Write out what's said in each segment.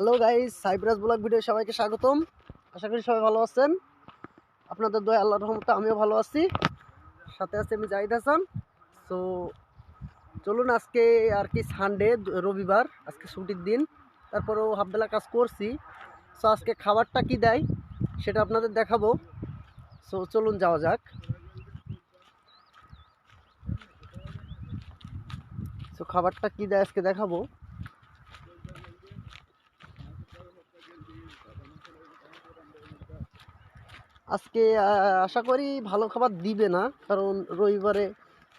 Hello guys Cyprus blog video সবাইকে স্বাগতম। আশা করি সবাই ভালো আছেন। আপনাদের দয়া আল্লাহ রহমতে আমিও ভালো আছি। সাথে আছে আমি জাহিদ হাসান। তো চলুন আজকে আর কি সানডে রবিবার, আজকে ছুটির দিন। তারপরেও হাফবেলা কাজ করছি। সো আজকে খাবারটা কি দেয় সেটা আপনাদের দেখাবো। সো চলুন যাওয়া যাক। সো খাবারটা কি দেয় আজকে দেখাবো। আজকে আশা করি ভালো খাবার দিবে না কারণ রবিবারে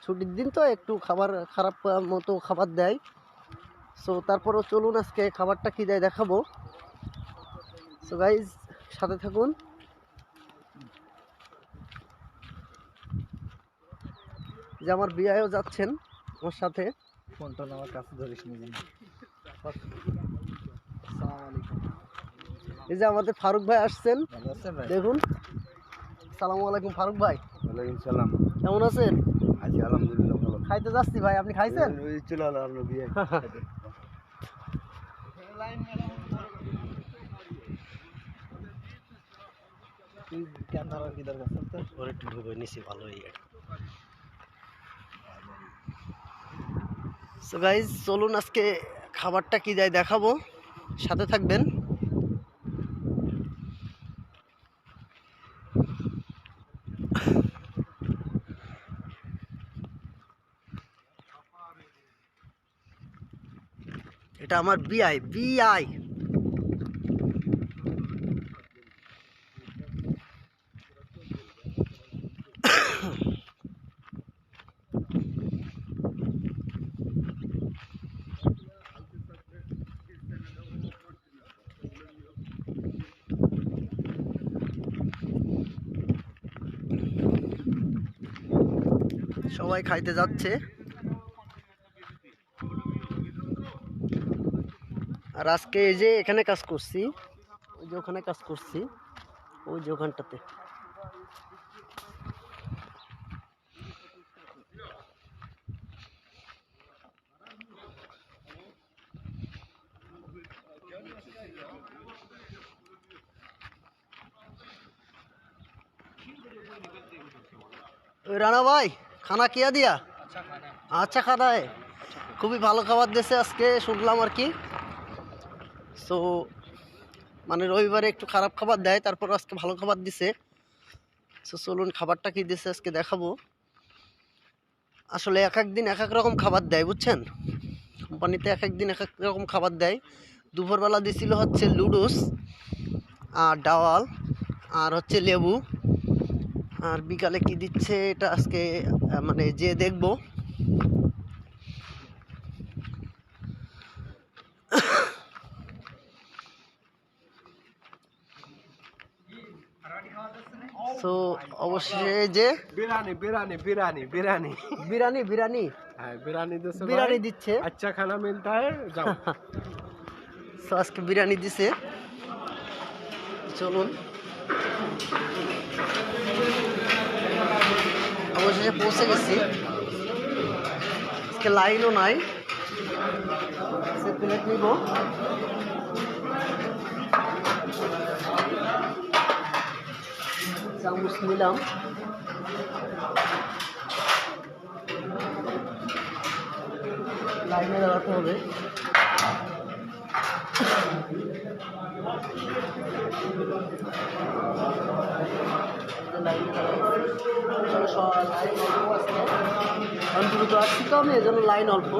ছুটির দিন তো একটু খাবার খারাপ মতো খাবার দেয়। সো তারপরেও চলুন আজকে খাবারটা কী দেয় দেখাবো। সো গাইজ সাথে থাকুন। যে আমার বিয়েও যাচ্ছেন আমার সাথে। ফোনটা আমার কাছে ধরিস নি। যেন। এই যে আমাদের ফারুক ভাই আসছেন। ভাই? দেখুন। সালামু আলাইকুম ফারুক ভাই। ওয়ালাইকুম সালাম। কেমন আছেন? আছি আলহামদুলিল্লাহ ভালো। খাইতে যাচ্ছি ভাই আপনি খাইছেন? ওই চলে আলো আপনার বিয়ে চলুন আজকে খাবারটা কি দেয় দেখাবো। সাথে থাকবেন। এটা আমার বিআই বিআই সবাই খাইতে যাচ্ছে। আর আজকে এই যে এখানে কাজ করছি ওই যে ওখানে কাজ করছি ওই যে ওখানটাতে। ওই রানা ভাই খানা কিয়া দিয়া? আচ্ছা খানা। है খুবই ভালো খাবার দিয়েছে আজকে শুনলাম আর কি। সো মানে রবিবারে একটু খারাপ খাবার দেয়, তারপর আজকে ভালো খাবার দিছে। সো চলুন খাবারটা কি দিছে আজকে দেখাবো। আসলে এক এক দিন এক এক রকম খাবার দেয়, বুঝছেন? কোম্পানিতে এক এক দিন এক এক রকম খাবার দেয়। দুপুরবেলা দিছিল হচ্ছে লুডোস, আর ডাওয়াল, আর হচ্ছে লেবু। আর বিকালে কি দিচ্ছে এটা আজকে মানে যে দেখব। তো অবশেষে যে বিরানি বিরানি বিরানি বিরানি। বিরানি বিরানি। হ্যাঁ বিরানি দিচ্ছে বিরানি দিচ্ছে। আচ্ছা খানা মিলতা হ্যাঁ যাও। সো আজকে বিরানি দিছে। চলুন। অবশেষে পৌঁছে গেছি। আজকে লাইনও নাই। সে প্লেট নিব। চামচ নিলাম। লাইনে দাঁড়াতে হবে। দ্রুত আসছি তো আমি এজন্য লাইন অল্প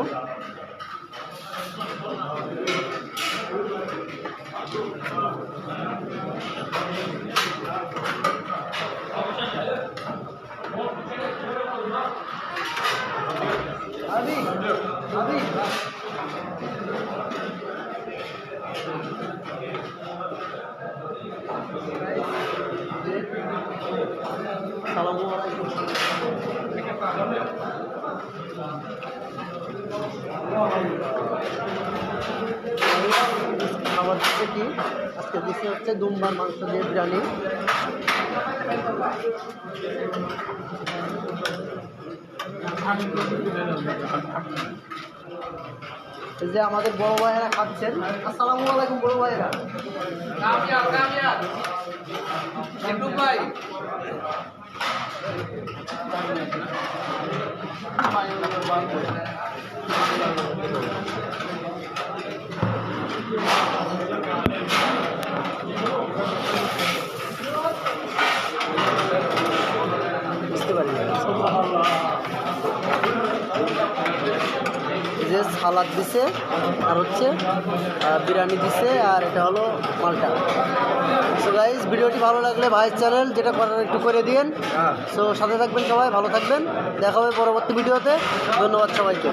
আবি আবি সালামু আলাইকুম খাবার দিচ্ছে কি আজকে দিচ্ছে হচ্ছে দুম্বার মাংস দিয়ে বিরিয়ানি এই যে আমাদের বড় ভাইয়েরা খাচ্ছেন। আসসালামু আলাইকুম বড় ভাইয়েরা। বুঝতে সালাদ দিছে, আর হচ্ছে বিরিয়ানি দিছে, আর এটা হলো মালটা। সো গাইজ ভিডিওটি ভালো লাগলে ভাইস চ্যানেল যেটা করার একটু করে দিন সো সাথে থাকবেন সবাই, ভালো থাকবেন। দেখা হবে পরবর্তী ভিডিওতে। ধন্যবাদ সবাইকে।